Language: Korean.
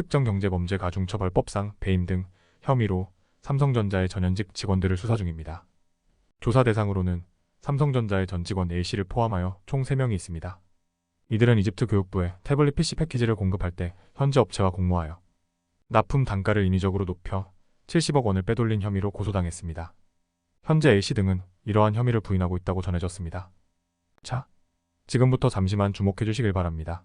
특정 경제범죄 가중처벌법상 배임 등 혐의로 삼성전자의 전현직 직원들을 수사 중입니다. 조사 대상으로는 삼성전자의 전 직원 A씨를 포함하여 총 3명이 있습니다. 이들은 이집트 교육부에 태블릿 PC 패키지를 공급할 때 현지 업체와 공모하여 납품 단가를 인위적으로 높여 70억 원을 빼돌린 혐의로 고소당했습니다. 현재 A씨 등은 이러한 혐의를 부인하고 있다고 전해졌습니다. 자, 지금부터 잠시만 주목해 주시길 바랍니다.